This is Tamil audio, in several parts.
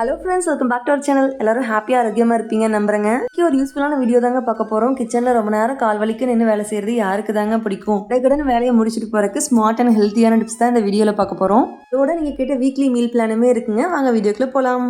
Hello friends welcome back to our channel எல்லாரும் ஹாப்பியாக ஆரோக்கியமாக இருப்பீங்க நம்புறேங்க. இங்கே ஒரு யூஸ்ஃபுல்லான வீடியோ தாங்க பார்க்க போகிறோம் கிச்சனில் ரொம்ப நேரம் கால் வலிக்கு நின்று வேலை செய்கிறது யாருக்கு தாங்க பிடிக்கும்? கடகடன் வேலையை முடிச்சுட்டு போகிறதுக்கு ஸ்மார்ட் அண்ட் ஹெல்த்தியான டிப்ஸ் தான் இந்த வீடியோவில் பார்க்க போகிறோம் இதோட நீங்கள் கேட்ட வீக்லி மீல் பிளானுமே இருக்குங்க. வாங்க வீடியோக்குள்ளே போகலாம்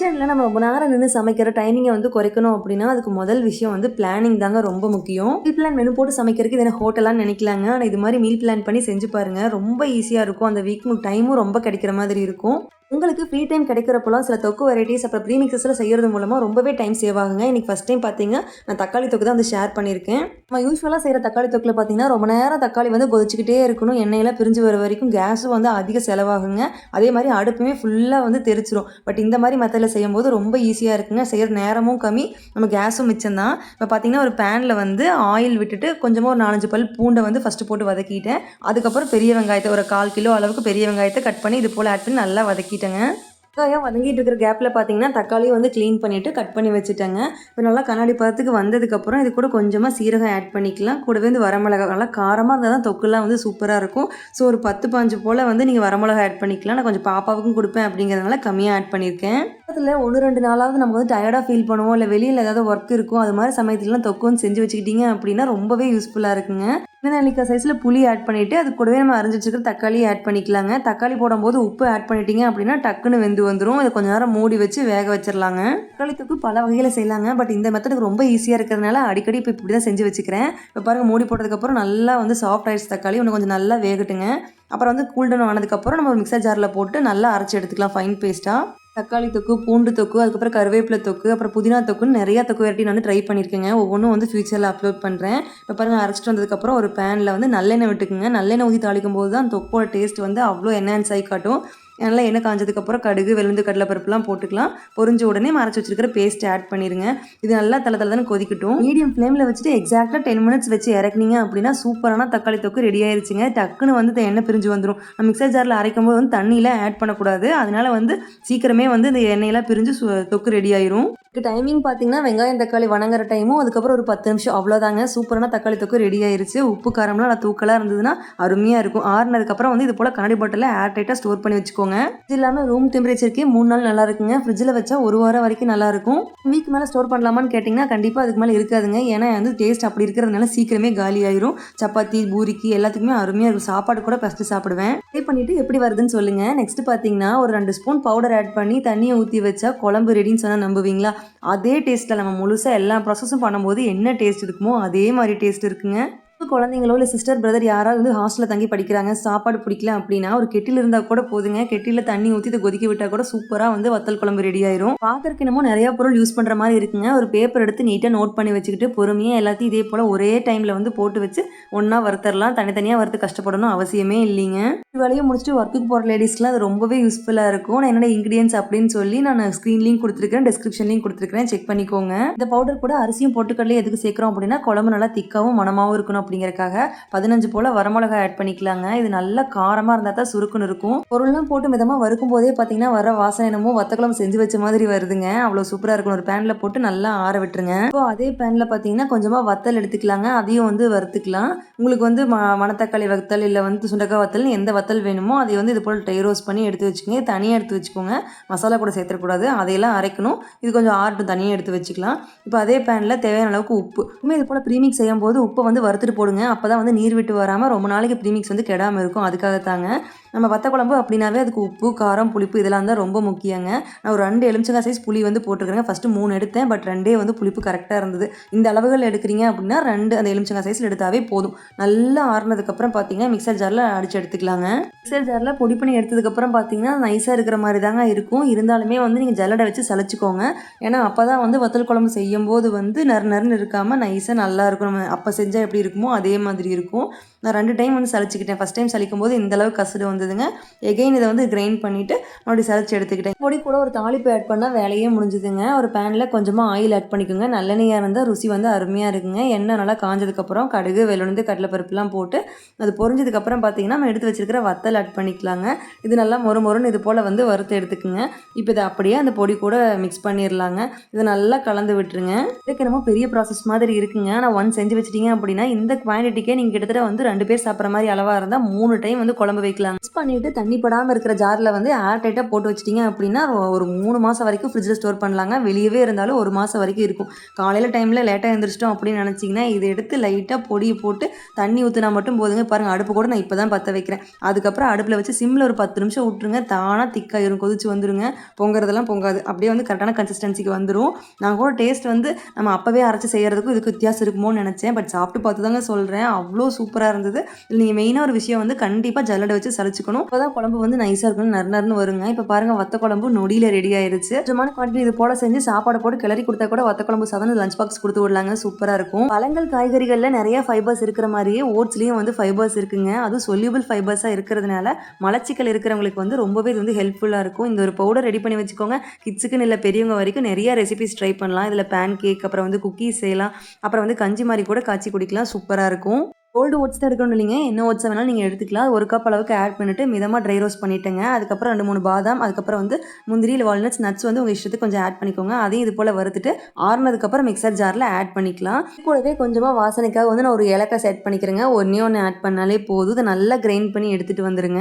கிச்சனில் நம்ம ரொம்ப நேரம் நின்று சமைக்கிற டைமிங்கை வந்து குறைக்கணும் அப்படின்னா அதுக்கு முதல் விஷயம் வந்து பிளானிங் தாங்க ரொம்ப முக்கியம். மீல் பிளான் மெனு போட்டு சமைக்கிறதுக்கு இதை ஹோட்டலான்னு நினைக்கலாங்க. ஆனால் இது மாதிரி மீல் பிளான் பண்ணி செஞ்சு பாருங்கள் ரொம்ப ஈஸியாக இருக்கும். அந்த வீக் டைமும் ரொம்ப கிடைக்கிற மாதிரி இருக்கும். உங்களுக்கு ஃப்ரீ டைம் கிடைக்கிறப்பெல்லாம் சில தொக்கு வெரைட்டிஸ் அப்புறம் ப்ரீமிக்ஸஸில் செய்கிறது மூலமாக ரொம்பவே டைம் சேவ் ஆகுங்க. இன்னைக்கு ஃபஸ்ட் டைம் பார்த்தீங்கன்னா நான் தக்காளி தொக்கு தான் வந்து ஷேர் பண்ணியிருக்கேன். நம்ம யூஸ்வலாக செய்கிற தக்காளி தொக்கில் பார்த்தீங்கன்னா ரொம்ப நேரம் தக்காளி வந்து கொதிச்சிக்கிட்டே இருக்கணும். எண்ணெயெல்லாம் பிரிஞ்சு வர வரைக்கும் கேஸும் வந்து அதிக செலவாகுங்க. அதே மாதிரி அடுப்புமே ஃபுல்லாக வந்து தெரிச்சிரும் பட் இந்த மாதிரி மெத்தடில் செய்யும்போது ரொம்ப ஈஸியாக இருக்குங்க. செய்கிற நேரமும் கம்மி. நம்ம கேஸும் மிச்சம் தான். இப்போ பார்த்தீங்கன்னா ஒரு பேனில் வந்து ஆயில் விட்டுட்டு கொஞ்சமாக ஒரு நாலஞ்சு பல் பூண்டை வந்து ஃபஸ்ட்டு போட்டு வதக்கிட்டேன். அதுக்கப்புறம் பெரிய வெங்காயத்தை ஒரு கால் கிலோ அளவுக்கு பெரிய வெங்காயத்தை கட் பண்ணி இது போல் ஆட் பண்ணி நல்லா வதக்கி வதக்கிட்டேங்க. வெங்காயம் வதங்கிட்டு இருக்கிற கேப்பில் பார்த்தீங்கன்னா தக்காளியை வந்து க்ளீன் பண்ணிவிட்டு கட் பண்ணி வச்சுட்டேங்க. இப்போ நல்லா கண்ணாடி பதத்துக்கு வந்ததுக்கப்புறம் இது கூட கொஞ்சமாக சீரகம் ஆட் பண்ணிக்கலாம். கூடவே வந்து வரமிளகா நல்லா காரமாக இருந்தால் தான் தொக்குலாம் வந்து சூப்பராக இருக்கும். ஸோ ஒரு பத்து பாஞ்சு போல் வந்து நீங்கள் வரமிளகா ஆட் பண்ணிக்கலாம். நான் கொஞ்சம் பாப்பாவுக்கும் கொடுப்பேன் அப்படிங்கிறதுனால கம்மியாக ஆட் பண்ணியிருக்கேன். அதில் ஒன்று ரெண்டு நாளாவது நம்ம வந்து டயர்டாக ஃபீல் பண்ணுவோம். இல்லை வெளியில் ஏதாவது ஒர்க் இருக்கும் அது மாதிரி சமயத்துலலாம் தொக்கு வந்து செஞ்சு வச்சுக்கிட்டீங்க அப்படின்னா ரொம்பவே யூஸ்ஃபுல்லாக இருக்குங்க. நெல்லிக்காய் சைஸில் புளி ஆட் பண்ணிவிட்டு அது கூடவே நம்ம அரைஞ்சி வச்சுக்கிற தக்காளி ஆட் பண்ணிக்கலாங்க. தக்காளி போடும்போது உப்பு ஆட் பண்ணிட்டீங்க அப்படின்னா டக்குன்னு வெந்து வந்துடும் அதை கொஞ்ச நேரம் மூடி வச்சு வேக வச்சிடலாங்க தக்காளி தொக்கு பல வகையில் செய்யலாங்க. பட் இந்த மெத்தடுக்கு ரொம்ப ஈஸியாக இருக்கிறதுனால அடிக்கடி இப்போ இப்படி தான் செஞ்சு வச்சுக்கிறேன். இப்போ பாருங்கள் மூடி போட்டதுக்கப்புறம் நல்லா வந்து சாஃப்ட் ஆயிடுச்சு தக்காளி. இன்னும் கொஞ்சம் நல்லா வேகட்டுங்க. அப்புறம் வந்து கூல்டன் ஆனதுக்கப்புறம் நம்ம ஒரு மிக்சர் ஜாரில் போட்டு நல்லா அரைச்சி எடுத்துக்கலாம் ஃபைன் பேஸ்ட்டாக தக்காளி தொக்கு பூண்டு தொக்கு அதுக்கப்புறம் கருவேப்பிலை தொக்கு அப்புறம் புதினா தொக்குன்னு நிறையா தொக்கு வெரைட்டி நான் வந்து ட்ரை பண்ணியிருக்கேங்க. ஒவ்வொன்றும் வந்து ஃபியூச்சரில் அப்லோட் பண்ணுறேன் இப்போ பாருங்கள் அரைச்சிட்டு வந்ததுக்கப்புறம் ஒரு பேனில் வந்து நல்லெண்ணெய் விட்டுக்குங்க. நல்லெண்ணெய் ஊற்றி தாளிக்கும் போது தான் தொக்கோட டேஸ்ட் வந்து அவ்வளோ என்ஹான்ஸ் ஆகி காட்டும். நல்லா எண்ணெய் காஞ்சதுக்கப்புறம் கடுகு வெளுந்து கடலைப்பருப்புலாம் போட்டுக்கலாம். பொரிஞ்ச உடனே மறைச்சி வச்சிருக்கிற பேஸ்ட் ஆட் பண்ணிடுங்க இது நல்லா தலை தலை தானே கொதிக்கட்டும். மீடியம் ஃப்ளேமில் வச்சுட்டு எக்ஸாக்டாக டென் மினிட்ஸ் வச்சு இறக்குனீங்க அப்படின்னா சூப்பரான தக்காளி தொக்கு ரெடி ஆயிருச்சுங்க. டக்குன்னு வந்து இந்த எண்ணெய் பிரிஞ்சு வந்துடும் நம்ம மிக்சர் ஜாரில் அரைக்கும் போது வந்து தண்ணியில் ஆட் பண்ணக்கூடாது. அதனால வந்து சீக்கிரமே வந்து இந்த எண்ணெயெல்லாம் பிரிஞ்சு சு- தொக்கு ரெடி ஆயிரும். டைமிங் பார்த்தீங்கன்னா வெங்காயம் தக்காளி வணங்குற டைமும் அதுக்கப்புறம் ஒரு பத்து நிமிஷம். அவ்வளோதாங்க சூப்பரான தக்காளி தொக்கு ரெடி ஆயிருச்சு. உப்பு காரம்லாம் நல்லா தூக்கலாக இருந்ததுன்னா அருமையாக இருக்கும். ஆறுனதுக்கப்புறம் வந்து இது போல் கண்ணாடி பாட்டிலில் ஏர் டைட்டாக ஸ்டோர் பண்ணி வச்சுக்கோங்க. இது இல்லாமல் ரூம் டெம்பரேச்சருக்கே மூணு நாள் நல்லா இருக்குங்க. ஃப்ரிட்ஜில் வச்சா ஒரு வாரம் வரைக்கும் நல்லா இருக்கும். வீக் மேலே ஸ்டோர் பண்ணலாமான்னு கேட்டிங்கன்னா கண்டிப்பாக அதுக்கு மேலே இருக்காதுங்க. ஏன்னா வந்து டேஸ்ட் அப்படி இருக்கிறதுனால சீக்கிரமே காலி ஆயிரும். சப்பாத்தி பூரிக்கு எல்லாத்துக்குமே அருமையாக இருக்கும். சாப்பாடு கூட ஃபஸ்ட்டு சாப்பிடுவேன். ட்ரை பண்ணிட்டு எப்படி வருதுன்னு சொல்லுங்கள் நெக்ஸ்ட் பார்த்தீங்கன்னா ஒரு ரெண்டு ஸ்பூன் பவுடர் ஆட் பண்ணி தண்ணியை ஊற்றி வச்சா குழம்பு ரெடின்னு சொன்னால் நம்புவீங்களா? அதே டேஸ்ட்டில் நம்ம முழுசாக எல்லா ப்ராசஸும் பண்ணும்போது என்ன டேஸ்ட் இருக்குமோ அதே மாதிரி டேஸ்ட் இருக்குங்க. குழந்தைங்களோ இல்லை சிஸ்டர் பிரதர் யாராவது வந்து ஹாஸ்டலில் தங்கி படிக்கிறாங்க சாப்பாடு பிடிக்கல அப்படின்னா ஒரு கெட்டில் இருந்தால் கூட போதுங்க. கெட்டியில் தண்ணி ஊற்றி இதை கொதிக்க விட்டால் கூட சூப்பராக வந்து வத்தல் குழம்பு ரெடி ஆயிரும். பார்க்கறதுக்கு என்னமோ நிறையா பொருள் யூஸ் பண்ணுற மாதிரி இருக்குங்க. ஒரு பேப்பர் எடுத்து நீட்டாக நோட் பண்ணி வச்சுக்கிட்டு பொறுமையாக எல்லாத்தையும் இதே போல் ஒரே டைமில் வந்து போட்டு வச்சு ஒன்றா வறுத்தரலாம். தனித்தனியாக வறுத்து கஷ்டப்படணும் அவசியமே இல்லைங்க. வேலையை முடிச்சுட்டு ஒர்க்குக்கு போகிற லேடிஸ்க்குலாம் அது ரொம்பவே யூஸ்ஃபுல்லாக இருக்கும். நான் என்னோட இன்க்ரீடியன்ஸ் அப்படின்னு சொல்லி நான் ஸ்க்ரீன்லையும் லிங்க் கொடுத்துருக்கேன் டிஸ்கிரிப்ஷன் கொடுத்துருக்கேன் செக் பண்ணிக்கோங்க. இந்த பவுடர் கூட அரிசியும் பொட்டுக்கடலையும் எதுக்கு சேர்க்குறோம் அப்படின்னா குழம்பு நல்லா திக்காவும் மனமாகவும் இருக்கணும். அப்படிங்கறக்காக பதினஞ்சு போல் வரமிளகாய் ஆட் பண்ணிக்கலாங்க. இது நல்லா காரமாக இருந்தால் தான் சுருக்குன்னு இருக்கும். பொருள்லாம் போட்டு மிதமாக வறுக்கும் போதே பார்த்தீங்கன்னா வர வாசனை என்னமோ செஞ்சு வச்ச மாதிரி வருதுங்க. அவ்வளோ சூப்பராக இருக்கும். ஒரு பேனில் போட்டு நல்லா ஆற விட்டுருங்க. இப்போ அதே பேனில் பார்த்தீங்கன்னா கொஞ்சமாக வத்தல் எடுத்துக்கலாங்க. அதையும் வந்து வறுத்துக்கலாம். உங்களுக்கு வந்து ம மணத்தக்காளி வத்தல் இல்லை வந்து சுண்டக்காய் வத்தல் எந்த வத்தல் வேணுமோ அதை வந்து இது போல் டை ரோஸ் பண்ணி எடுத்து வச்சுக்கோங்க. தனியாக எடுத்து வச்சுக்கோங்க. மசாலா கூட சேர்த்துக்கூடாது அதையெல்லாம் அரைக்கணும். இது கொஞ்சம் ஆர்ட்டும் தனியாக எடுத்து வச்சுக்கலாம். இப்போ அதே பேனில் தேவையான அளவுக்கு உப்பு. இது போல் ப்ரீமிக்ஸ் செய்யும் போது உப்பை வந்து வறுத்துட்டு போடுங்க. அப்போ தான் வந்து நீர் விட்டு வராமல் ரொம்ப நாளைக்கு ப்ரீமிக்ஸ் வந்து கெடாமல் இருக்கும். அதுக்காக தாங்க நம்ம வத்த குழம்பு அப்படின்னாவே அதுக்கு உப்பு காரம் புளிப்பு இதெல்லாம் தான் ரொம்ப முக்கியங்க. நான் ஒரு ரெண்டு எலுமிச்சங்காய் சைஸ் புளி வந்து போட்டுருக்கேங்க ஃபஸ்ட்டு மூணு எடுத்தேன். பட் ரெண்டே வந்து புளிப்பு கரெக்டாக இருந்தது. இந்த அளவுகள் எடுக்கிறீங்க அப்படின்னா ரெண்டு அந்த எலுமிச்சங்காய் சைஸில் எடுத்தாவே போதும். நல்லா ஆறுனதுக்கப்புறம் பார்த்தீங்கன்னா மிக்சர் ஜாரில் அடிச்சு எடுத்துக்கலாங்க. மிக்சர் ஜாரில் பொடி பண்ணி எடுத்ததுக்கப்புறம் பார்த்தீங்கன்னா நைஸாக இருக்கிற மாதிரி தாங்க இருக்கும். இருந்தாலுமே வந்து நீங்கள் ஜல்லடை வச்சு சலிச்சுக்கோங்க. ஏன்னா அப்போ தான் வந்து வத்தல் குழம்பு செய்யும்போது வந்து நறு நறுன்னு இருக்காமல் நைஸாக நல்லா இருக்கும். நம்ம அப்போ செஞ்சால் எப்படி இருக்குமோ அதே மாதிரி இருக்கும். நான் ரெண்டு டைம் வந்து சலிச்சுக்கிட்டேன். ஃபஸ்ட் டைம் சளிக்கும் போது இந்தளவு கசுடு வந்து இருந்ததுங்க எகைன் இதை வந்து கிரைண்ட் பண்ணிவிட்டு மறுபடியும் சலிச்சு எடுத்துக்கிட்டேன். பொடி கூட ஒரு தாளிப்பு ஆட் பண்ணால் வேலையே முடிஞ்சுதுங்க. ஒரு பேனில் கொஞ்சமாக ஆயில் ஆட் பண்ணிக்கோங்க. நல்லெண்ணெயாக இருந்தால் ருசி வந்து அருமையாக இருக்குங்க. எண்ணெய் நல்லா காஞ்சதுக்கப்புறம் கடுகு வெளுந்து கடலைப்பருப்புலாம் போட்டு அது பொரிஞ்சதுக்கப்புறம் பார்த்தீங்கன்னா நம்ம எடுத்து வச்சிருக்கிற வத்தல் ஆட் பண்ணிக்கலாங்க. இது நல்லா மொறு மொறுன்னு இது போல் வந்து வறுத்து எடுத்துக்குங்க. இப்போ இதை அப்படியே அந்த பொடி கூட மிக்ஸ் பண்ணிடலாங்க இதை நல்லா கலந்து விட்டுருங்க. இதுக்கு என்னமோ பெரிய ப்ராசஸ் மாதிரி இருக்குங்க. ஆனால் ஒன் செஞ்சு வச்சிட்டீங்க அப்படின்னா இந்த குவான்டிட்டிக்கே நீங்கள் கிட்டத்தட்ட வந்து ரெண்டு பேர் சாப்பிட்ற மாதிரி அளவாக இருந்தால் மூணு டைம் வந்து குழம்பு வைக்கலாங்க. மிக்ஸ் பண்ணிவிட்டு தண்ணி படாமல் இருக்கிற ஜாரில் வந்து ஏர் டைட்டாக போட்டு வச்சிட்டிங்க அப்படின்னா ஒரு மூணு மாதம் வரைக்கும் ஃப்ரிட்ஜில் ஸ்டோர் பண்ணலாங்க. வெளியவே இருந்தாலும் ஒரு மாதம் வரைக்கும் இருக்கும். காலையில் டைமில் லேட்டாக எழுந்திரிச்சிட்டோம் அப்படின்னு நினச்சிங்கன்னா இதை எடுத்து லைட்டாக பொடியை போட்டு தண்ணி ஊற்றினா மட்டும் போதுங்க. பாருங்கள் அடுப்பு கூட நான் இப்போ தான் பற்ற வைக்கிறேன். அதுக்கப்புறம் அடுப்பில் வச்சு சிம்மில் ஒரு பத்து நிமிஷம் விட்டுருங்க. தானாக திக்காயிரும் கொதிச்சு வந்துருங்க. பொங்குறதெல்லாம் பொங்காது. அப்படியே வந்து கரெக்டான கன்சிஸ்டன்சிக்கு வந்துடும் நான் கூட டேஸ்ட் வந்து நம்ம அப்போவே அரைச்சி செய்கிறதுக்கும் இதுக்கு வித்தியாசம் இருக்குமோன்னு நினச்சேன். பட் சாப்பிட்டு பார்த்து தாங்க சொல்கிறேன் அவ்வளோ சூப்பராக இருந்தது. நீங்கள் மெயினாக ஒரு விஷயம் வந்து கண்டிப்பாக ஜல்லடை வச்சு வச்சுக்கணும் அப்போ தான் குழம்பு வந்து நைஸாக இருக்கணும் நறு நறுன்னு வருங்க. இப்போ பாருங்க வத்த குழம்பு நொடியில் ரெடி ஆயிருச்சு. கொஞ்சமான குவான்டிட்டி இது போல செஞ்சு சாப்பாடு போட்டு கிளறி கொடுத்தா கூட வத்த குழம்பு சாதம் லஞ்ச் பாக்ஸ் கொடுத்து விடலாங்க. சூப்பராக இருக்கும். பழங்கள் காய்கறிகளில் நிறைய ஃபைபர்ஸ் இருக்கிற மாதிரியே ஓட்ஸ்லேயும் வந்து ஃபைபர்ஸ் இருக்குங்க. அதுவும் சொல்யூபிள் ஃபைபர்ஸாக இருக்கிறதுனால மலச்சிக்கல் இருக்கிறவங்களுக்கு வந்து ரொம்பவே இது வந்து ஹெல்ப்ஃபுல்லாக இருக்கும். இந்த ஒரு பவுடர் ரெடி பண்ணி வச்சுக்கோங்க. கிட்ஸுக்குன்னு இல்லை பெரியவங்க வரைக்கும் நிறைய ரெசிபிஸ் ட்ரை பண்ணலாம். இதில் பேன் கேக் அப்புறம் வந்து குக்கீஸ் செய்யலாம். அப்புறம் வந்து கஞ்சி மாதிரி கூட காய்ச்சி குடிக்கலாம். சூப்பராக இருக்கும். கோல்டு ஓட்ஸ் தான் எடுக்கணும் இல்லைங்க. என்ன ஓட்ஸ் வேணாலும் நீங்கள் எடுத்துக்கலாம். ஒரு கப் அளவுக்கு ஆட் பண்ணிவிட்டு மிதமாக ட்ரை ரோஸ்ட் பண்ணிட்டேங்க. அதுக்கப்புறம் ரெண்டு மூணு பாதாம் அதுக்கப்புறம் வந்து முந்திரி இல்லை வால்நட்ஸ் நட்ஸ் வந்து உங்கள் இஷ்டத்துக்கு கொஞ்சம் ஆட் பண்ணிக்கோங்க. அதையும் இது போல் வறுத்துட்டு ஆறுனதுக்கப்புறம் மிக்சர் ஜாரில் ஆட் பண்ணிக்கலாம். கூடவே கொஞ்சமாக வாசனைக்காக வந்து நான் ஒரு ஏலக்காய் செட் பண்ணிக்கிறேங்க. ஒன்றே ஒன்று ஆட் பண்ணாலே போதும். இதை நல்லா கிரைண்ட் பண்ணி எடுத்துகிட்டு வந்துடுங்க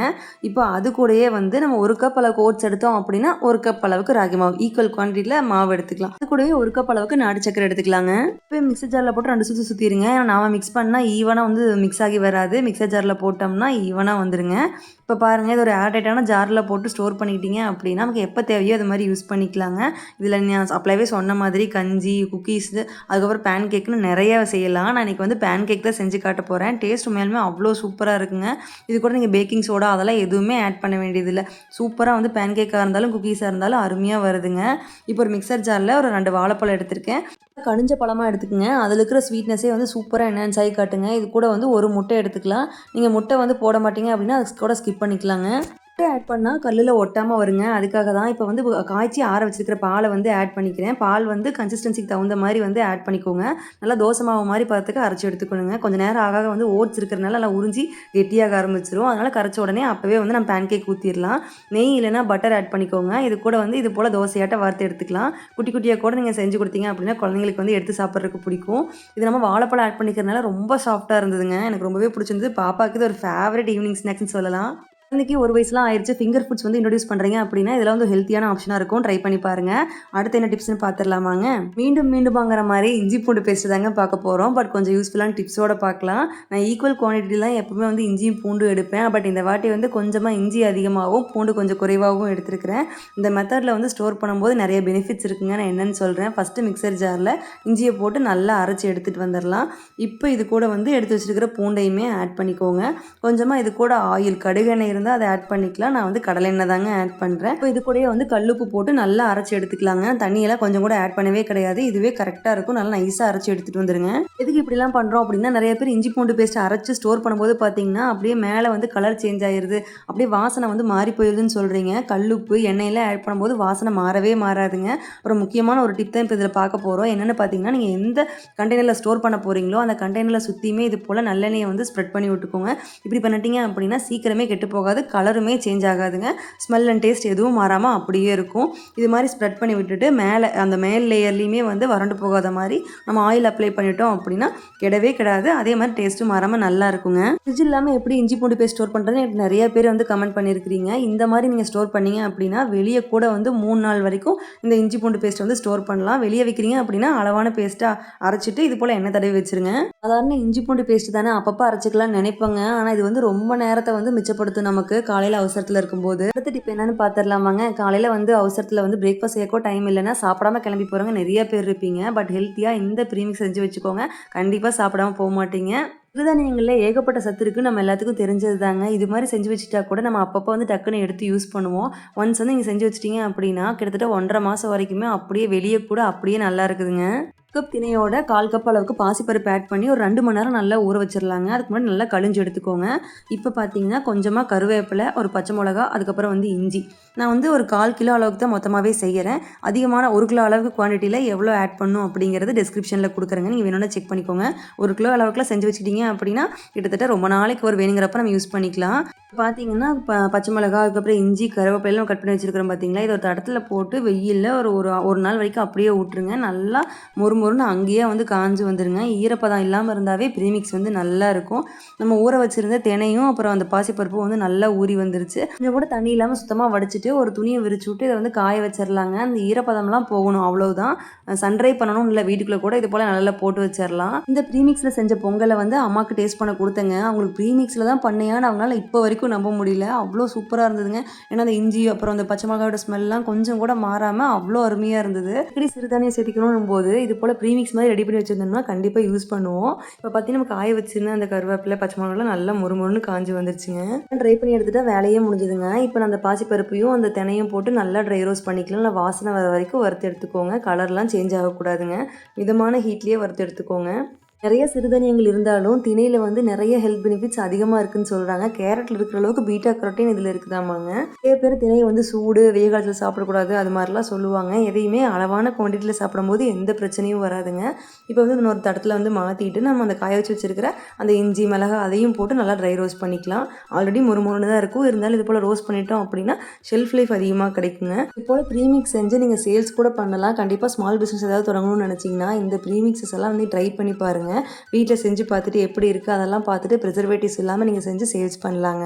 இப்போ அது கூடயே வந்து நம்ம ஒரு கப் அளவுக்கு ஓட்ஸ் எடுத்தோம் அப்படின்னா ஒரு கப் அளவுக்கு ராகி மாவு. ஈக்குவல் குவான்டிட்டியில் மாவு எடுத்துக்கலாம். அது கூடவே ஒரு கப் அளவுக்கு நாடு சக்கரை எடுத்துக்கலாங்க. இப்போ மிக்சர் ஜாரில் போட்டு ரெண்டு சுற்றி சுற்றிடுங்க நான் மிக்ஸ் பண்ணால் ஈவனாக வந்து மிக்ஸ் ஆகி வராது. மிக்சர் ஜாரில் போட்டோம்னா ஈவனாக வந்துடுங்க இப்போ பாருங்கள் இது ஒரு ஏர்டைட்டான ஜாரில் போட்டு ஸ்டோர் பண்ணிக்கிட்டீங்க அப்படின்னா நமக்கு எப்போ தேவையோ அது மாதிரி யூஸ் பண்ணிக்கலாங்க. இதில் நான் அப்பளவே சொன்ன மாதிரி கஞ்சி குக்கீஸ் அதுக்கப்புறம் பேன் கேக்குன்னு நிறைய செய்யலாம். நான் இன்றைக்கி வந்து பேன் கேக் தான் செஞ்சு காட்ட போகிறேன் டேஸ்ட் உண்மையாலுமே அவ்வளோ சூப்பராக இருக்குங்க. இது கூட நீங்கள் பேக்கிங் சோடா அதெல்லாம் எதுவுமே ஆட் பண்ண வேண்டியதில்லை. சூப்பராக வந்து பேன் கேக்காக இருந்தாலும் குக்கீஸாக இருந்தாலும் அருமையாக வருதுங்க. இப்போ ஒரு மிக்சர் ஜாரில் ஒரு ரெண்டு வாழைப்பழம் எடுத்திருக்கேன். கனிஞ்ச பழமாக எடுத்துக்கங்க. அதில் இருக்கிற ஸ்வீட்னஸே வந்து சூப்பராக என்னென்னு ஆகி காட்டுங்க. இது கூட வந்து ஒரு முட்டை எடுத்துக்கலாம். நீங்கள் முட்டை வந்து போட மாட்டீங்க அப்படின்னா அது கூட ஸ்கிப் பண்ணிக்கலாங்க. ஆட் பண்ணால் கல்லில் ஒட்டாமல் வருங்க. அதுக்காக தான் இப்போ வந்து காய்ச்சி ஆற வச்சிருக்கிற பாலை வந்து ஆட் பண்ணிக்கிறேன். பால் வந்து கன்சிஸ்டன்சிக்கு தகுந்த மாதிரி வந்து ஆட் பண்ணிக்கோங்க. நல்லா தோசை மாவு மாதிரி பார்த்துக்க அரைச்சி எடுத்துக்கணுங்க கொஞ்சம் நேரம் ஆக வந்து ஓட்ஸ் இருக்கிறனால நல்லா உறிஞ்சி கெட்டியாக ஆரம்பிச்சிரும். அதனால் கரைச்ச உடனே அப்போவே வந்து நம்ம பேன் கேக் ஊற்றிடலாம் நெய் இல்லைன்னா பட்டர் ஆட் பண்ணிக்கோங்க. இது கூட வந்து இது போல் தோசையாட்ட வறுத்து எடுத்துக்கலாம். குட்டி குட்டியாக கூட நீங்கள் செஞ்சு கொடுத்தீங்க அப்படின்னா குழந்தைங்களுக்கு வந்து எடுத்து சாப்பிட்றதுக்கு பிடிக்கும். இது நம்ம வாழைப்பழம் ஆட் பண்ணிக்கிறதுனால ரொம்ப சாஃப்ட்டாக இருந்ததுங்க. எனக்கு ரொம்பவே பிடிச்சிருந்தது. பாப்பாவுக்கு இது ஒரு ஃபேவரட் ஈவினிங் ஸ்நாக்ஸ்னு சொல்லலாம். குழந்தைக்கு ஒரு வயசுலாம் ஆயிடுச்சு ஃபிங்கர் ஃபுட்ஸ் வந்து இன்ட்ரடியூஸ் பண்ணுறீங்க அப்படின்னா இதெல்லாம் வந்து ஹெல்த்தியான ஆப்ஷனாக இருக்கும். ட்ரை பண்ணி பாருங்கள் அடுத்து என்ன டிப்ஸ்னு பார்த்துடலாமாங்க மீண்டும் மீண்டும் வாங்குற மாதிரி இஞ்சி பூண்டு பேஸ்ட் தாங்க பார்க்க போகிறோம் பட் கொஞ்சம் யூஸ்ஃபுல்லான டிப்ஸோட பார்க்கலாம். நான் ஈக்குவல் குவான்டிட்டி தான் எப்பவுமே வந்து இஞ்சியும் பூண்டு எடுப்பேன். பட் இந்த வாட்டி வந்து கொஞ்சமாக இஞ்சி அதிகமாகவும் பூண்டு கொஞ்சம் குறைவாகவும் எடுத்துருக்கிறேன். இந்த மெத்தடில் வந்து ஸ்டோர் பண்ணும்போது நிறைய பெனிஃபிட்ஸ் இருக்குங்க. நான் என்னன்னு சொல்கிறேன் ஃபஸ்ட்டு மிக்சர் ஜாரில் இஞ்சியை போட்டு நல்லா அரைச்சி எடுத்துகிட்டு வந்துடலாம். இப்போ இது கூட வந்து எடுத்து வச்சிருக்கிற பூண்டையுமே ஆட் பண்ணிக்கோங்க. கொஞ்சமாக இது கூட ஆயில் கடுகெண்ணெய் இருந்தால் அதை ஆட் பண்ணிக்கலாம். நான் வந்து கடலை எண்ணெய் தாங்க ஆட் பண்ணுறேன் இப்போ இது கூடயே வந்து கல்லுப்பு போட்டு நல்லா அரைச்சி எடுத்துக்கலாங்க. தண்ணியெல்லாம் கொஞ்சம் கூட ஆட் பண்ணவே கிடையாது. இதுவே கரெக்டாக இருக்கும். நல்லா நைஸாக அரைச்சி எடுத்துகிட்டு வந்துருங்க. எதுக்கு இப்படிலாம் பண்ணுறோம் அப்படின்னா நிறைய பேர் இஞ்சி பூண்டு பேஸ்ட் அரைச்சி ஸ்டோர் பண்ணும்போது பார்த்தீங்கன்னா அப்படியே மேலே வந்து கலர் சேஞ்ச் ஆயிடுது அப்படியே வாசனை வந்து மாறி போயிருதுன்னு சொல்கிறீங்க கல்லுப்பு எண்ணெயெல்லாம் ஆட் பண்ணும்போது வாசனை மாறவே மாறாதுங்க. ஒரு முக்கியமான ஒரு டிப் தான் இப்போ இதில் பார்க்க போகிறோம் என்னென்னு பார்த்தீங்கன்னா நீங்கள் எந்த கண்டெய்னரில் ஸ்டோர் பண்ண போகிறீங்களோ அந்த கண்டெய்னரில் சுற்றியுமே இது போல் நல்லெண்ணெயை வந்து ஸ்ப்ரெட் பண்ணி விட்டுக்கோங்க. இப்படி பண்ணிட்டீங்க அப்படின்னா சீக்கிரமே கெட்டு போகாது கலருமே சேஞ்ச் ஆகாதுங்க. ஸ்மெல் அண்ட் டேஸ்ட் எதுவும் மாறாமல் அப்படியே இருக்கும். இது மாதிரி ஸ்ப்ரெட் பண்ணி விட்டுட்டு மேலே அந்த மேல் லேயர்லேயுமே வந்து வறண்டு போகாத மாதிரி நம்ம ஆயில் அப்ளை பண்ணிட்டோம் அப்படின்னா கிடவே கிடாது. அதே மாதிரி டேஸ்ட்டும் மாறாமல் நல்லா இருக்குங்க. ஃப்ரிட்ஜ் இல்லாமல் எப்படி இஞ்சி பூண்டு பேஸ்ட் ஸ்டோர் பண்ணுறதுன்னு எனக்கு நிறைய பேர் வந்து கமெண்ட் பண்ணியிருக்கிறீங்க. இந்த மாதிரி நீங்கள் ஸ்டோர் பண்ணீங்க அப்படின்னா வெளியே கூட வந்து மூணு நாள் வரைக்கும் இந்த இஞ்சி பூண்டு பேஸ்ட் வந்து ஸ்டோர் பண்ணலாம். வெளியே வைக்கிறீங்க அப்படின்னா அளவான பேஸ்ட்டாக அரைச்சிட்டு இது போல் எண்ணெய் தடவி வச்சிருங்க. சாதாரண இஞ்சி பூண்டு பேஸ்ட் தானே அப்பப்போ அரைச்சிக்கலாம்னு நினைப்பேங்க. ஆனால் இது வந்து ரொம்ப நேரத்தை வந்து மிச்சப்படுத்தும். நமக்கு காலையில் அவசரத்தில் இருக்கும்போது. அடுத்த டிப் என்னன்னு பார்த்துடலாமாங்க காலையில் வந்து அவசரத்தில் வந்து பிரேக்ஃபாஸ்ட் செய்யக்கோ டைம் இல்லைன்னா சாப்பிடாம கிளம்பி போகிறவங்க நிறைய பேர் இருப்பீங்க. பட் ஹெல்த்தியாக இந்த ப்ரீமிக்ஸ் செஞ்சு வச்சுக்கோங்க. கண்டிப்பாக சாப்பிடாம போக மாட்டீங்க. சிறுதானியங்களில் ஏகப்பட்ட சத்து இருக்குன்னு நம்ம எல்லாத்துக்கும் தெரிஞ்சது தாங்க இது மாதிரி செஞ்சு வச்சுட்டா கூட நம்ம அப்பப்போ வந்து டக்குன்னு எடுத்து யூஸ் பண்ணுவோம். ஒன்ஸ் வந்து நீங்கள் செஞ்சு வச்சிட்டீங்க அப்படின்னா கிட்டத்தட்ட ஒன்றரை மாதம் வரைக்குமே அப்படியே வெளியே கூட அப்படியே நல்லா இருக்குதுங்க. கப் திணையோட கால் கப் அளவுக்கு பாசிப்பருப்பு ஆட் பண்ணி ஒரு ரெண்டு மணி நேரம் நல்லா ஊற வச்சிடலாங்க அதுக்கு முன்னாடி நல்லா கழிஞ்சு எடுத்துக்கோங்க. இப்போ பார்த்தீங்கன்னா கொஞ்சமாக கருவேப்பிலை ஒரு பச்சை மிளகா அதுக்கப்புறம் வந்து இஞ்சி. நான் வந்து ஒரு கால் கிலோ அளவுக்கு தான் மொத்தமாகவே செய்கிறேன் அதிகமான ஒரு கிலோ அளவுக்கு குவான்டிட்டியில் எவ்வளோ ஆட் பண்ணும் அப்படிங்கிறது டிஸ்கிரிப்ஷனில் கொடுக்குறேங்க. நீங்கள் வேணும்னா செக் பண்ணிக்கோங்க. ஒரு கிலோ அளவுக்குலாம் செஞ்சு வச்சுட்டீங்க அப்படின்னா கிட்டத்தட்ட ரொம்ப நாளைக்கு ஒரு வேணுங்கிறப்ப நம்ம யூஸ் பண்ணிக்கலாம். பார்த்தீங்கன்னா ப பச்சை மிளகா அதுக்கப்புறம் இஞ்சி கருவேப்பிலாம் கட் பண்ணி வச்சுருக்கிறோம் பார்த்தீங்களா இதை ஒரு தடத்தில் போட்டு வெயிலில் ஒரு ஒரு ஒரு நாள் வரைக்கும் அப்படியே விட்டுருங்க நல்லா மொறு மொறுன்னு அங்கேயே வந்து காஞ்சு வந்துருங்க. ஈரப்பதம் இல்லாமல் இருந்தாவே ப்ரீமிக்ஸ் வந்து நல்லா இருக்கும். நம்ம ஊற வச்சுருந்த தினையும் அப்புறம் அந்த பாசிப்பருப்பும் வந்து நல்லா ஊறி வந்துருச்சு. கொஞ்சம் கூட தண்ணி இல்லாமல் சுத்தமாக வடிச்சிட்டு ஒரு துணியை விரிச்சு விட்டு இதை வந்து காய வச்சிடலாங்க அந்த ஈரப்பதம்லாம் போகணும் அவ்வளோதான் சன்ட்ரை பண்ணணும் இல்லை வீட்டுக்குள்ளே கூட இது போல் நல்லா போட்டு வச்சிடலாம் இந்த ப்ரீமிக்ஸில் செஞ்ச பொங்கலை வந்து அம்மாவுக்கு டேஸ்ட் பண்ண கொடுத்தேங்க. அவங்களுக்கு ப்ரீமிக்ஸில் தான் பண்ணையான்னு அவங்களால இப்போ வரைக்கும் நம்ப முடியல. அவ்வளோ சூப்பராக இருந்ததுங்க. ஏன்னா அந்த இஞ்சி அப்புறம் அந்த பச்சை மிளகாயோட ஸ்மெல்லாம் கொஞ்சம் கூட மாறாமல் அவ்வளோ அருமையாக இருந்தது. இப்படி சிறுதானியம் சேர்த்திக்கணும் போது இது போல் ப்ரீமிக்ஸ் மாதிரி ரெடி பண்ணி வச்சுருந்தோம்னா கண்டிப்பாக யூஸ் பண்ணுவோம். இப்போ பார்த்தீங்கன்னா நம்ம காய வச்சிருந்த அந்த கருவேப்பிலை பச்சை மிளகாலாம் நல்லா முறுமுறுன்னு காஞ்சி வந்துருச்சுங்க. ட்ரை பண்ணி எடுத்துகிட்டா வேலையே முடிஞ்சுதுங்க. இப்போ நான் அந்த பாசிப்பருப்பையும் அந்த தினையும் போட்டு நல்லா ட்ரை ரோஸ் பண்ணிக்கலாம். இல்லை வாசனை வர வரைக்கும் வறுத்து எடுத்துக்கோங்க. கலர்லாம் சேஞ்ச் ஆகக்கூடாதுங்க. மிதமான ஹீட்லேயே வறுத்து எடுத்துக்கோங்க. நிறைய சிறுதானியங்கள் இருந்தாலும் திணையில் வந்து நிறைய ஹெல்த் பெனிஃபிட்ஸ் அதிகமாக இருக்குன்னு சொல்கிறாங்க கேரட்டில் இருக்கிற அளவுக்கு பீட்டா கரோட்டின் இதில் இருக்குதாமாங்க நிறைய பேர் திணையை வந்து சூடு வெயில் காலத்தில் சாப்பிடக்கூடாது அது மாதிரிலாம் சொல்லுவாங்க. எதையுமே அளவான குவான்டிட்டியில் சாப்பிடும்போது எந்த பிரச்சனையும் வராதுங்க. இப்போ வந்து இன்னொரு தடத்தில் வந்து மாற்றிட்டு நம்ம அந்த காய வச்சு வச்சிருக்கிற அந்த இஞ்சி மிளகா அதையும் போட்டு நல்லா ட்ரை ரோஸ்ட் பண்ணிக்கலாம். ஆல்ரெடி ஒரு மூணு தான் இருக்கும். இருந்தாலும் இது போல் ரோஸ்ட் பண்ணிட்டோம் அப்படின்னா ஷெல்ஃப் லைஃப் அதிகமாக கிடைக்குங்க. இது போல் ப்ரீமிக்ஸ் செஞ்சு நீங்கள் சேல்ஸ் கூட பண்ணலாம். கண்டிப்பாக ஸ்மால் பிஸ்னஸ் ஏதாவது தொடங்கணும்னு நினச்சிங்கன்னா இந்த ப்ரீமிக்ஸஸ் எல்லாம் வந்து ட்ரை பண்ணி பாருங்கள் வீட்டில் செஞ்சு பார்த்துட்டு எப்படி இருக்குது அதெல்லாம் பார்த்துட்டு ப்ரிசர்வேட்டிவ்ஸ் இல்லாமல் நீங்கள் செஞ்சு சேல்ஸ் பண்ணலாங்க.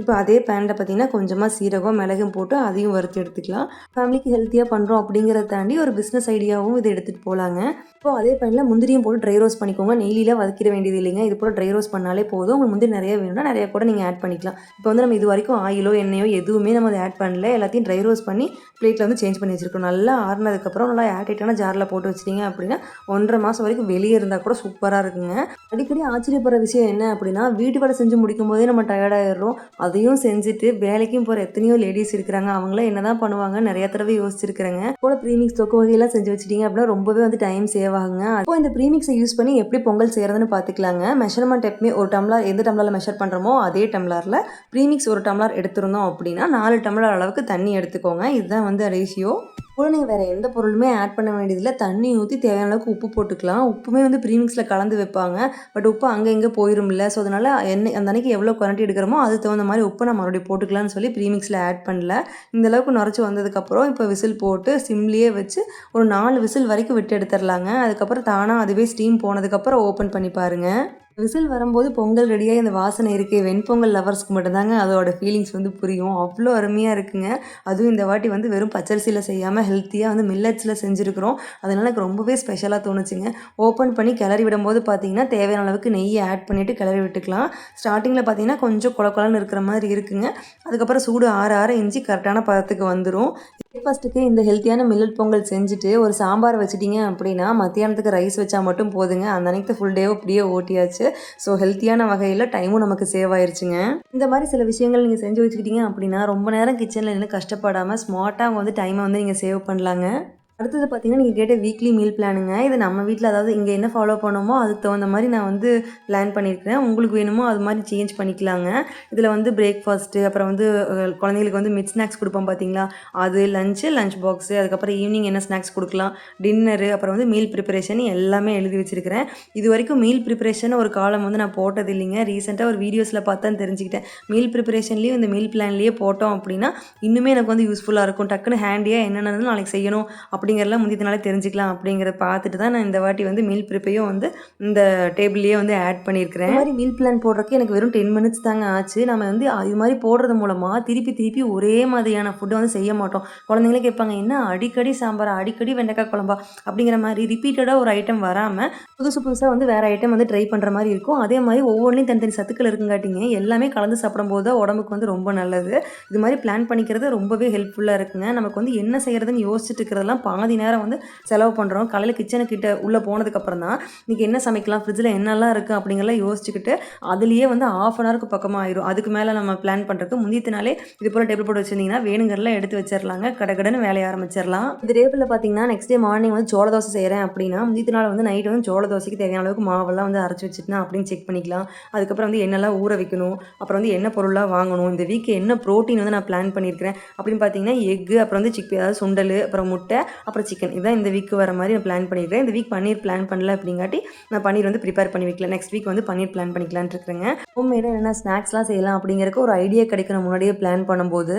இப்போ அதே பேனில் பார்த்தீங்கன்னா கொஞ்சமாக சீரகம் மிளகும் போட்டு அதையும் வறுத்து எடுத்துக்கலாம். ஃபேமிலிக்கு ஹெல்த்தியாக பண்ணுறோம் அப்படிங்கிறத தாண்டி ஒரு பிஸ்னஸ் ஐடியாவும் இதை எடுத்துகிட்டு போகலாங்க இப்போ அதே பேனில் முந்திரியும் போட்டு ட்ரை ரோஸ் பண்ணிக்கோங்க. நெய்லியில் வதக்கிட வேண்டியது இல்லைங்க. இது போல் ட்ரை ரோஸ் பண்ணாலே போதும். உங்களுக்கு முந்திரி நிறைய வேணும்னா நிறைய கூட நீங்கள் ஆட் பண்ணிக்கலாம். இப்போ வந்து நம்ம இது வரைக்கும் ஆயிலோ எண்ணெயோ எதுவுமே நம்ம அதை ஆட் பண்ணல. எல்லாத்தையும் ட்ரை ரோஸ் பண்ணி பிளேட்டில் வந்து சேஞ்ச் பண்ணி வச்சிருக்கோம். நல்லா ஆறுனதுக்கப்புறம் நல்லா ஆட்டிட்டான ஜாரில் போட்டு வச்சிட்டிங்க அப்படின்னா ஒன்றரை மாதம் வரைக்கும் வெளியே இருந்தால் கூட சூப்பராக இருக்குங்க. அடிக்கடி ஆச்சரியப்படுற விஷயம் என்ன அப்படின்னா வீட்டு வேலை செஞ்சு முடிக்கும் போதே நம்ம டயர்டாயிடுறோம் அதையும் செஞ்சுட்டு வேலைக்கும் போகிற எத்தனையோ லேடிஸ் இருக்கிறாங்க. அவங்களாம் என்ன தான் பண்ணுவாங்க? நிறைய தடவை யோசிச்சிருக்கிறாங்க. போல ப்ரீமிக்ஸ் தொக்கு வகையெல்லாம் செஞ்சு வச்சிட்டிங்க அப்படின்னா ரொம்பவே வந்து டைம் சேவ் ஆகுங்க. அப்போ இந்த ப்ரீமிக்ஸை யூஸ் பண்ணி எப்படி பொங்கல் செய்கிறதுன்னு பார்த்துக்கலாங்க மெஷர்மெண்ட் எப்பவுமே ஒரு டம்ளர் எந்த டம்ளரில் மெஷர் பண்ணுறோமோ அதே டம்ளரில் ப்ரீமிக்ஸ் ஒரு டம்ளர் எடுத்திருந்தோம் அப்படின்னா நாலு டம்ளர் அளவுக்கு தண்ணி எடுத்துக்கோங்க. இதுதான் வந்து ரேஷியோ கூட நீங்கள் வேறு எந்த பொருளுமே ஆட் பண்ண வேண்டியதில்லை. தண்ணி ஊற்றி தேவையான அளவுக்கு உப்பு போட்டுக்கலாம். உப்புமே வந்து ப்ரீமிக்ஸில் கலந்து வைப்பாங்க. பட் உப்பு அங்கே இங்கே போயிரும்ல. ஸோ அதனால் என்ன அந்த அன்றைக்கி எவ்வளோ குவான்டிட்டி எடுக்கிறோமோ அதுக்கு தகுந்த மாதிரி உப்பு நம்ம மறுபடியும் போட்டுக்கலாம்னு சொல்லி ப்ரீமிக்ஸில் ஆட் பண்ணல. இந்த அளவுக்கு நுரைச்சி வந்ததுக்கப்புறம் இப்போ விசில் போட்டு சிம்லேயே வச்சு ஒரு நாலு விசில் வரைக்கும் விட்டு எடுத்துடலாங்க. அதுக்கப்புறம் தானாக அதுவே ஸ்டீம் போனதுக்கப்புறம் ஓப்பன் பண்ணி பாருங்கள் விசில் வரும்போது பொங்கல் ரெடியாக இந்த வாசனை இருக்கே வெண்பொங்கல் லவர்ஸ்க்கு மட்டும்தாங்க அதோட ஃபீலிங்ஸ் வந்து புரியும். அவ்வளோ அருமையாக இருக்குங்க. அதுவும் இந்த வாட்டி வந்து வெறும் பச்சரிசியில் செய்யாமல் ஹெல்த்தியாக வந்து மில்லட்ஸில் செஞ்சுருக்கிறோம். அதனால் எனக்கு ரொம்பவே ஸ்பெஷலாக தோணுச்சுங்க. ஓப்பன் பண்ணி கிளறி விடும்போது பார்த்தீங்கன்னா தேவையான அளவுக்கு நெய்யை ஆட் பண்ணிவிட்டு கிளறி விட்டுக்கலாம். ஸ்டார்டிங்கில் பார்த்தீங்கன்னா கொஞ்சம் குழ குழன்னு இருக்கிற மாதிரி இருக்குங்க. அதுக்கப்புறம் சூடு ஆற ஆற இஞ்சி கரெக்டான பதத்துக்கு வந்துடும் பிரேக்ஃபாஸ்ட்டுக்கு இந்த ஹெல்த்தியான மில்லட் பொங்கல் செஞ்சுட்டு ஒரு சாம்பார் வச்சுட்டிங்க அப்படின்னா மத்தியானத்துக்கு ரைஸ் வச்சா மட்டும் போதுங்க. அந்த அன்னைக்கு ஃபுல் டேவும் அப்படியே ஓட்டியாச்சு. ஸோ ஹெல்த்தியான வகையில் டைமும் நமக்கு சேவ் ஆயிடுச்சுங்க இந்த மாதிரி சில விஷயங்கள் நீங்கள் செஞ்சு வச்சுக்கிட்டீங்க அப்படின்னா ரொம்ப நேரம் கிச்சனில் நின்று கஷ்டப்படாமல் ஸ்மார்ட்டாக வந்து டைமை வந்து நீங்கள் சேவ் பண்ணலாங்க. அடுத்தது பார்த்தீங்கன்னா நீங்கள் கேட்ட வீக்லி மீல் பிளானுங்க இது நம்ம வீட்டில் அதாவது இங்கே என்ன ஃபாலோ பண்ணோமோ அதுக்கு தகுந்த மாதிரி நான் வந்து பிளான் பண்ணியிருக்கிறேன் உங்களுக்கு வேணுமோ அது மாதிரி சேஞ்ச் பண்ணிக்கலாங்க. இதில் வந்து பிரேக்ஃபாஸ்ட்டு அப்புறம் வந்து குழந்தைங்களுக்கு வந்து மிட் ஸ்நாக்ஸ் கொடுப்போம் பார்த்தீங்களா அது லஞ்சு லஞ்ச் பாக்ஸு அதுக்கப்புறம் ஈவினிங் என்ன ஸ்நாக்ஸ் கொடுக்கலாம்? டின்னரு அப்புறம் வந்து மீல் ப்ரிப்பரேஷன் எல்லாமே எழுதி வச்சிருக்கிறேன். இது வரைக்கும் மீல் ப்ரிப்பரேஷன் ஒரு காலம் வந்து நான் போட்டது இல்லைங்க. ரீசெண்டாக ஒரு வீடியோஸில் பார்த்து தான் தெரிஞ்சுக்கிட்டேன் மீல் ப்ரிப்பரேஷன்லேயும் இந்த மீல் பிளான்லேயே போட்டோம் அப்படின்னா இன்னுமே எனக்கு வந்து யூஸ்ஃபுல்லாக இருக்கும். டக்குன்னு ஹேண்டியாக என்னென்னு நாளைக்கு செய்யணும். அப்படிங்கிறலாம் முந்திய நாளே தெரிஞ்சுக்கலாம் அப்படிங்கிறத பார்த்துட்டு தான் நான் இந்த வாட்டி வந்து மீல் ப்ரிப்பையும் வந்து இந்த டேபிள்லேயே வந்து ஆட் பண்ணியிருக்கிறேன். இந்த மாதிரி மீல் பிளான் போடுறதுக்கு எனக்கு வெறும் டென் மினிட்ஸ் தாங்க ஆச்சு. நம்ம வந்து இது மாதிரி போடுறது மூலமாக திருப்பி திருப்பி ஒரே மாதிரியான ஃபுட்டை வந்து செய்ய மாட்டோம். குழந்தைங்களே கேட்பாங்க என்ன அடிக்கடி சாம்பார் அடிக்கடி வெண்டைக்காய் குழம்பா? அப்படிங்கிற மாதிரி ரிப்பீட்டடாக ஒரு ஐட்டம் வராமல் புதுசு புதுசாக வந்து வேறு ஐட்டம் வந்து ட்ரை பண்ணுற மாதிரி இருக்கும். அதே மாதிரி ஒவ்வொன்றையும் தனித்தனி சத்துக்கள் இருக்குங்காட்டிங்க எல்லாமே கலந்து சாப்பிடும்போது தான் உடம்புக்கு வந்து ரொம்ப நல்லது. இது மாதிரி பிளான் பண்ணிக்கிறது ரொம்பவே ஹெல்ப்ஃபுல்லாக இருக்குங்க. நமக்கு வந்து என்ன செய்கிறதுன்னு யோசிச்சுட்டு இருக்கிறதெல்லாம் பாதி நேரம் வந்து செலவு பண்ணுறோம் காலையில் கிச்சனுக்கிட்ட உள்ளே போனதுக்கப்புறம் தான் இன்றைக்கி என்ன சமைக்கலாம்? ஃப்ரிட்ஜில் என்னெல்லாம் இருக்குது அப்படிங்கிறலாம் யோசிச்சுக்கிட்டு அதுலேயே வந்து ஆஃப் அன் ஹவருக்கு பக்கமாக ஆயிரும் அதுக்கு மேலே நம்ம பிளான் பண்ணுறதுக்கு முந்தியத்தினாலே இது போல் டேபிள் போட்டு வச்சிருந்தீங்கன்னா வேணுங்கிறலாம் எடுத்து வச்சிடலாங்க கடகடன்னு வேலைய ஆரம்பிச்சிடலாம் இந்த டேபிளில் பார்த்தீங்கன்னா நெக்ஸ்ட் டே மார்னிங் வந்து சோள தோசை செய்கிறேன் அப்படின்னா முந்தித்த நாள் வந்து நைட் வந்து சோள தோசைக்கு தேவையான அளவுக்கு மாவெல்லாம் வந்து அரைச்சி வச்சுட்டுனா அப்படின்னு செக் பண்ணிக்கலாம். அதுக்கப்புறம் வந்து என்னெல்லாம் ஊற வைக்கணும். அப்புறம் வந்து என்ன பொருளாக வாங்கணும். இந்த வீக் என்ன ப்ரோட்டீன் வந்து நான் பிளான் பண்ணியிருக்கிறேன் அப்படின்னு பார்த்தீங்கன்னா எக்கு அப்புறம் வந்து சிக் அதாவது சுண்டல் அப்புறம் முட்டை அப்புறம் சிக்கன் இதுதான் இந்த வீக் வர மாதிரி நான் பிளான் பண்ணியிருக்கேன். இந்த வீக் பன்னீர் பிளான் பண்ணல அப்படிங்காட்டி நான் பன்னீர் வந்து ப்ரிப்பேர் பண்ணி வைக்கல. நெக்ஸ்ட் வீக் வந்து பன்னீர் பிளான் பண்ணிக்கலான்ட்டு இருக்கிறேங்க. ஹோம்மேடாக என்ன ஸ்நாக்ஸ்லாம் செய்யலாம் அப்படிங்கிறக்கு ஒரு ஐடியா கிடைக்கணும். முன்னாடியே பிளான் பண்ணும்போது.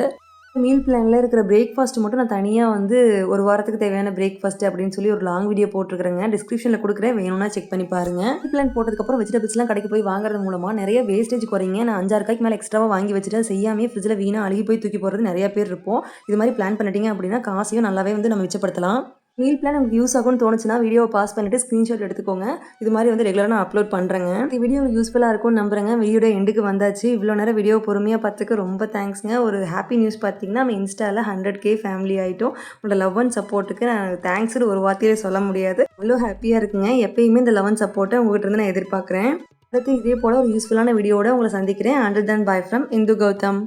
மீல் பிளானில் இருக்கிற பிரேக்ஃபாஸ்ட் மட்டும் நான் தனியாக வந்து ஒரு வாரத்துக்கு தேவையான பிரேக்ஃபாஸ்ட் அப்படின்னு சொல்லி ஒரு லாங் வீடியோ போட்டிருக்கிறேங்க. டிஸ்கிரிப்ஷனில் கொடுக்குறேன். வேணும்னா செக் பண்ணி பாருங்க. மீல் பிளான் போட்டதுக்கப்புறம் வெஜிடபிள்ஸ்லாம் கடைக்கு போய் வாங்குறது மூலமாக நிறைய வேஸ்டேஜ் குறைங்க. நான் அஞ்சாறு ரூபாய்க்கு மேலே எக்ஸ்ட்ராவாக வாங்கி வச்சுட்டு செய்யாமே ஃப்ரிட்ஜில் வீணாக அழுகி போய் தூக்கி போகிறது நிறைய பேர் இருப்போம். இது மாதிரி பிளான் பண்ணிட்டீங்க அப்படின்னா காசையும் நல்லாவே வந்து நம்ம மிச்சப்படுத்தலாம். மீல் பிளான் உங்களுக்கு யூஸ் ஆகும்னு தோணுச்சுன்னா வீடியோவை பாஸ் பண்ணிட்டு ஸ்க்ரீன்ஷாட் எடுத்துக்கோங்க. இது மாதிரி வந்து ரெகுலராக நான் அப்லோட் பண்ணுறேங்க இந்த வீடியோ உங்களுக்கு யூஸ்ஃபுல்லாக இருக்கும்னு நம்புறேங்க. வீடியோட எண்டுக்கு வந்தாச்சு. இவ்வளோ நேரம் வீடியோ பொறுமையாக பார்த்துக்க ரொம்ப தேங்க்ஸ்ங்க ஒரு ஹாப்பி நியூஸ் பார்த்தீங்கன்னா நம்ம இன்ஸ்டாவில் ஹண்ட்ரட் கே ஃபேமிலி ஆகிட்டோம் உங்களோட லவ் அண்ட் சப்போர்ட்டுக்கு நான் தேங்க்ஸ்னு ஒரு வார்த்தையிலே சொல்ல முடியாது. அவ்வளோ ஹாப்பியாக இருக்குங்க. எப்பயுமே இந்த லவ் அண்ட் சப்போர்ட்டை உங்கள்கிட்ட இருந்து நான் எதிர்பார்க்குறேன். அடுத்து இதே போல் ஒரு யூஸ்ஃபுல்லான வீடியோட உங்களை சந்திக்கிறேன். Until then bye from Indhu Gautham